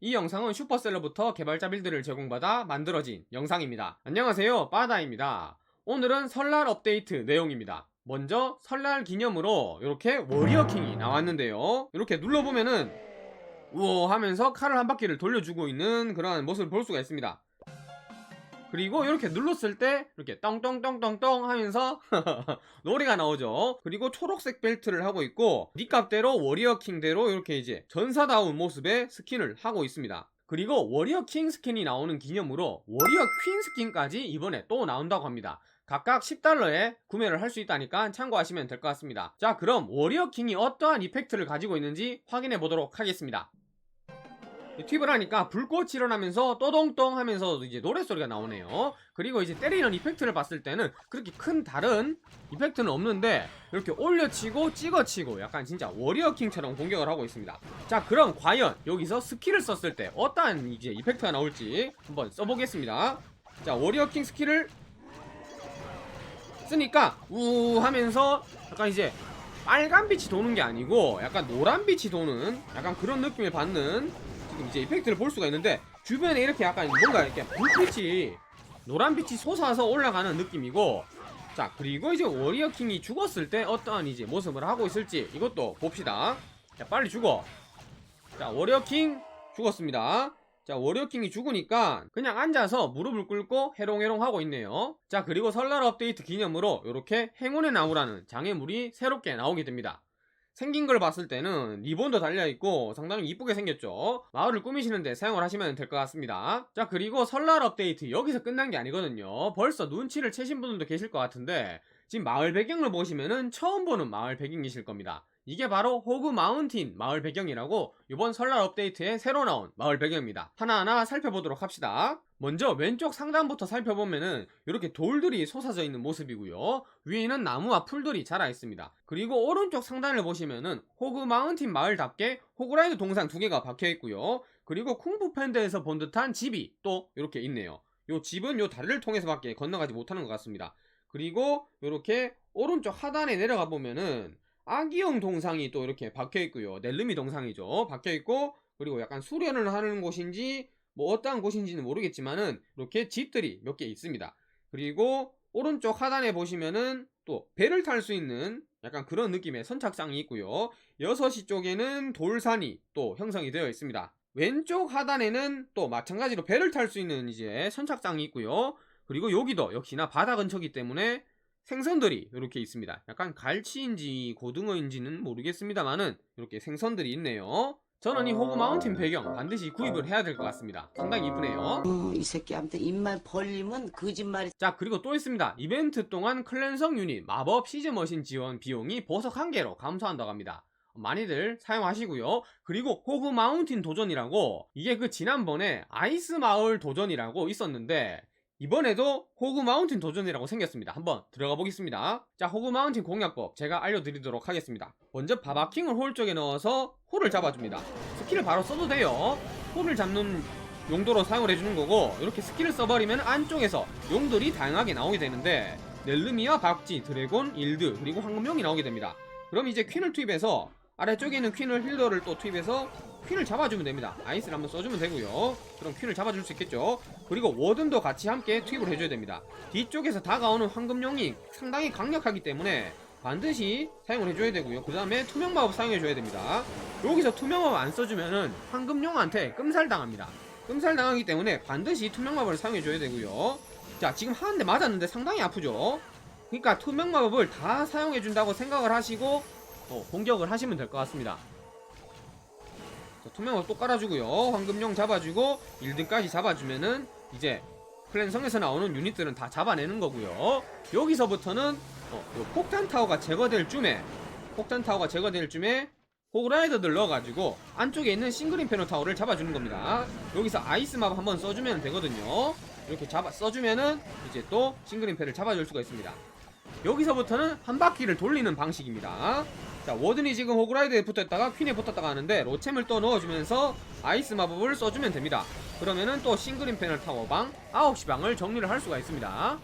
이 영상은 슈퍼셀러부터 개발자 빌드를 제공받아 만들어진 영상입니다. 안녕하세요, 빠다입니다. 오늘은 설날 업데이트 내용입니다. 먼저 설날 기념으로 이렇게 워리어킹이 나왔는데요. 이렇게 눌러보면은 우와 하면서 칼을 한 바퀴를 돌려주고 있는 그런 모습을 볼 수가 있습니다. 그리고 이렇게 눌렀을 때 이렇게 떵떵떵떵떵 하면서 노래가 나오죠. 그리고 초록색 벨트를 하고 있고 니값대로 워리어킹대로 이렇게 이제 전사다운 모습의 스킨을 하고 있습니다. 그리고 워리어 킹 스킨이 나오는 기념으로 워리어 퀸 스킨까지 이번에 또 나온다고 합니다. 각각 10달러에 구매를 할 수 있다니까 참고하시면 될 것 같습니다. 자, 그럼 워리어 킹이 어떠한 이펙트를 가지고 있는지 확인해 보도록 하겠습니다. 팁을 하니까 불꽃이 일어나면서 또동동 하면서 이제 노랫소리가 나오네요. 그리고 이제 때리는 이펙트를 봤을 때는 그렇게 큰 다른 이펙트는 없는데 이렇게 올려치고 찍어치고 약간 진짜 워리어킹처럼 공격을 하고 있습니다. 자 그럼 과연 여기서 스킬을 썼을 때 어떠한 이제 이펙트가 나올지 한번 써보겠습니다. 자 워리어킹 스킬을 쓰니까 우 하면서 약간 이제 빨간 빛이 도는 게 아니고 약간 노란 빛이 도는 약간 그런 느낌을 받는 이제 이펙트를 볼 수가 있는데 주변에 이렇게 약간 뭔가 이렇게 불빛이 노란 빛이 솟아서 올라가는 느낌이고 자 그리고 이제 워리어 킹이 죽었을 때 어떠한 이제 모습을 하고 있을지 이것도 봅시다. 자 빨리 죽어. 자 워리어 킹 죽었습니다. 자 워리어 킹이 죽으니까 그냥 앉아서 무릎을 꿇고 해롱해롱 하고 있네요. 자 그리고 설날 업데이트 기념으로 이렇게 행운의 나무라는 장애물이 새롭게 나오게 됩니다 생긴 걸 봤을 때는 리본도 달려있고 상당히 이쁘게 생겼죠. 마을을 꾸미시는데 사용을 하시면 될 것 같습니다. 자 그리고 설날 업데이트. 여기서 끝난 게 아니거든요. 벌써 눈치를 채신 분들도 계실 것 같은데 지금 마을 배경을 보시면은 처음 보는 마을 배경이실 겁니다 이게 바로 호그 마운틴 마을 배경이라고 이번 설날 업데이트에 새로 나온 마을 배경입니다 하나하나 살펴보도록 합시다 먼저 왼쪽 상단부터 살펴보면은 이렇게 돌들이 솟아져 있는 모습이고요. 위에는 나무와 풀들이 자라 있습니다. 그리고 오른쪽 상단을 보시면은 호그 마운틴 마을답게 호그라이드 동상 두 개가 박혀 있고요. 그리고 쿵푸 팬드에서 본 듯한 집이 또 이렇게 있네요. 요 집은 요 다리를 통해서밖에 건너가지 못하는 것 같습니다. 그리고 이렇게 오른쪽 하단에 내려가 보면은 아기용 동상이 또 이렇게 박혀 있고요. 넬름이 동상이죠. 박혀 있고 그리고 약간 수련을 하는 곳인지 뭐 어떠한 곳인지는 모르겠지만은 이렇게 집들이 몇 개 있습니다. 그리고 오른쪽 하단에 보시면은 또 배를 탈 수 있는 약간 그런 느낌의 선착장이 있고요. 6시 쪽에는 돌산이 또 형성이 되어 있습니다. 왼쪽 하단에는 또 마찬가지로 배를 탈 수 있는 이제 선착장이 있고요. 그리고 여기도 역시나 바다 근처기 때문에 생선들이 이렇게 있습니다. 약간 갈치인지 고등어인지는 모르겠습니다만은 이렇게 생선들이 있네요. 저는 이 호그 마운틴 배경 반드시 구입을 해야 될 것 같습니다. 상당히 이쁘네요. 어, 이 새끼한테 입만 벌리면 거짓말이 자 그리고 또 있습니다. 이벤트 동안 클랜성 유닛 마법 시즈 머신 지원 비용이 보석 한 개로 감소한다고 합니다. 많이들 사용하시고요. 그리고 호그 마운틴 도전이라고 이게 그 지난번에 아이스 마을 도전이라고 있었는데 이번에도 호그 마운틴 도전이라고 생겼습니다. 한번 들어가 보겠습니다. 자, 호그 마운틴 공략법 제가 알려드리도록 하겠습니다. 먼저 바바킹을 홀 쪽에 넣어서 홀을 잡아줍니다. 스킬을 바로 써도 돼요. 홀을 잡는 용도로 사용을 해주는 거고 이렇게 스킬을 써버리면 안쪽에서 용들이 다양하게 나오게 되는데 넬르미와 박쥐, 드래곤, 일드 그리고 황금용이 나오게 됩니다. 그럼 이제 퀸을 투입해서 아래쪽에 있는 퀸을 힐러를 또 투입해서 퀸을 잡아주면 됩니다. 아이스를 한번 써주면 되고요. 그럼 퀸을 잡아줄 수 있겠죠. 그리고 워든도 같이 함께 투입을 해줘야 됩니다. 뒤쪽에서 다가오는 황금용이 상당히 강력하기 때문에 반드시 사용을 해줘야 되고요. 그 다음에 투명 마법 사용해줘야 됩니다. 여기서 투명 마법 안 써주면은 황금용한테 끔살 당합니다. 끔살 당하기 때문에 반드시 투명 마법을 사용해줘야 되고요. 자, 지금 하는데 맞았는데 상당히 아프죠. 그러니까 투명 마법을 다 사용해준다고 생각을 하시고 어, 공격을 하시면 될 것 같습니다. 자, 투명을 또 깔아주고요. 황금용 잡아주고 1등까지 잡아주면은 이제 클랜성에서 나오는 유닛들은 다 잡아내는 거고요. 여기서부터는 어, 요 폭탄 타워가 제거될 쯤에 폭탄 타워가 제거될 쯤에 호그라이더들 넣어가지고 안쪽에 있는 싱글 인페노 타워를 잡아주는 겁니다. 여기서 아이스 맙 한번 써주면 되거든요. 이렇게 잡아 써주면은 이제 또 싱글 인페를 잡아줄 수가 있습니다. 여기서부터는 한 바퀴를 돌리는 방식입니다. 자, 워든이 지금 호그라이드에 붙었다가 퀸에 붙었다가 하는데 로챔을 또 넣어주면서 아이스 마법을 써주면 됩니다. 그러면은 또 싱글 인페널 타워방 9시 방을 정리를 할 수가 있습니다.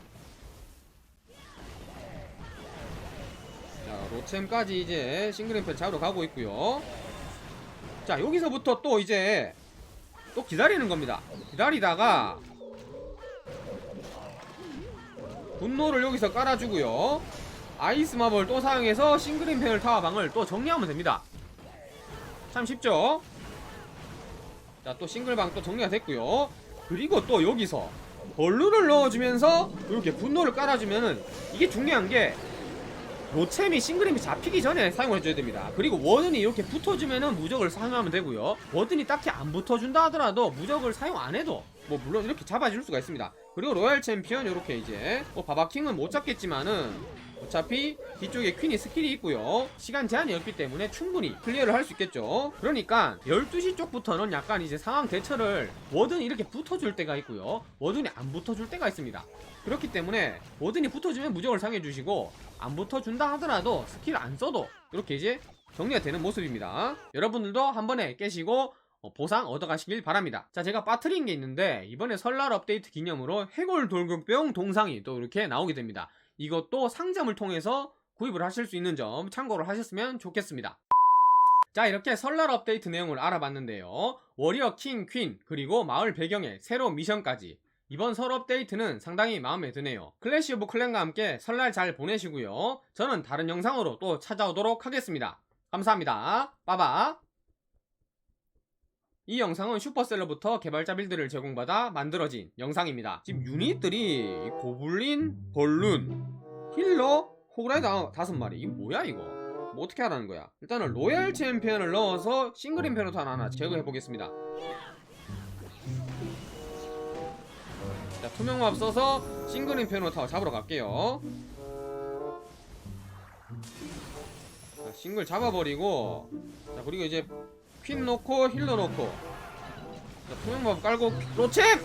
자, 로챔까지 이제 인페 잡으러 가고 있고요. 자, 여기서부터 또 이제 또 기다리는 겁니다 기다리다가 분노를 여기서 깔아주고요 아이스 마법을 또 사용해서 싱글 임페럴 타워방을 또 정리하면 됩니다 참 쉽죠 자 또 싱글방 또 정리가 됐고요 그리고 또 여기서 벌룬을 넣어주면서 이렇게 분노를 깔아주면은 이게 중요한 게 노챔이 싱글임이 잡히기 전에 사용을 해줘야 됩니다. 그리고 워든이 이렇게 붙어주면은 무적을 사용하면 되고요. 워든이 딱히 안 붙어준다 하더라도 무적을 사용 안 해도 뭐 물론 이렇게 잡아줄 수가 있습니다. 그리고 로얄 챔피언 이렇게 이제 뭐 바바킹은 못 잡겠지만은 어차피 뒤쪽에 퀸이 스킬이 있고요. 시간 제한이 없기 때문에 충분히 클리어를 할 수 있겠죠. 그러니까 12시 쪽부터는 약간 이제 상황 대처를 워든이 이렇게 붙어줄 때가 있고요. 워든이 안 붙어줄 때가 있습니다. 그렇기 때문에 워든이 붙어주면 무적을 상해 주시고 안 붙어준다 하더라도 스킬 안 써도 이렇게 이제 정리가 되는 모습입니다. 여러분들도 한 번에 깨시고 어, 보상 얻어가시길 바랍니다. 자, 제가 빠트린 게 있는데 이번에 설날 업데이트 기념으로 해골 돌격병 동상이 또 이렇게 나오게 됩니다. 이것도 상점을 통해서 구입을 하실 수 있는 점 참고를 하셨으면 좋겠습니다. 자 이렇게 설날 업데이트 내용을 알아봤는데요. 워리어 킹 퀸 그리고 마을 배경의 새로운 미션까지. 이번 설 업데이트는 상당히 마음에 드네요. 클래시 오브 클랜과 함께 설날 잘 보내시고요. 저는 다른 영상으로 또 찾아오도록 하겠습니다. 감사합니다. 빠바 이 영상은 슈퍼셀러부터 개발자 빌드를 제공받아 만들어진 영상입니다. 지금 유닛들이 고블린, 벌룬, 힐러, 호그라이더 다섯 마리. 이게 뭐야 이거? 뭐 어떻게 하라는 거야? 일단은 로얄 챔피언을 넣어서 싱글 임페로탄 하나 제거해 보겠습니다. 자 투명밥 써서 싱글 임페로탄 잡으러 갈게요. 자, 싱글 잡아버리고 자 그리고 이제 퀸 놓고 힐러 놓고 자 투명밥 깔고 로챔!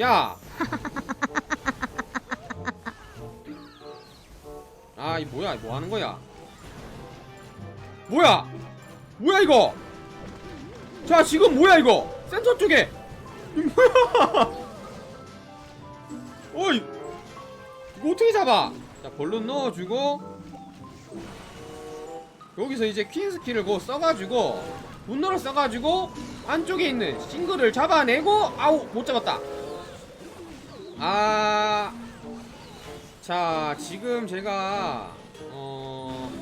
야! 아, 이 뭐야? 뭐 하는 거야? 뭐야? 뭐야 이거? 자, 지금 뭐야 이거? 센터 쪽에 이 뭐야? 어이, 이거 어떻게 잡아? 자, 벌룬 넣어주고 여기서 이제 퀸 스킬을 고 써가지고 분노를 써가지고 안쪽에 있는 싱글을 잡아내고 아우 못 잡았다. 아. 자, 지금 제가 어.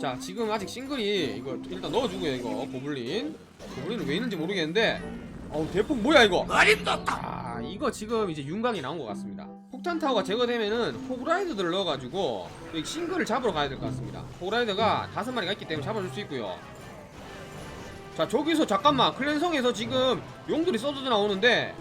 자, 지금 아직 싱글이 이거 일단 넣어주고요, 이거 고블린. 고블린은 왜 있는지 모르겠는데. 어우, 대폭 뭐야 이거? 아, 이거 지금 이제 윤곽이 나온 것 같습니다. 폭탄 타워가 제거되면은 호그라이더들을 넣어가지고 싱글을 잡으러 가야 될 것 같습니다. 호그라이더가 다섯 마리가 있기 때문에 잡아줄 수 있고요. 자, 저기서 잠깐만 클랜성에서 지금 용들이 쏟아져 나오는데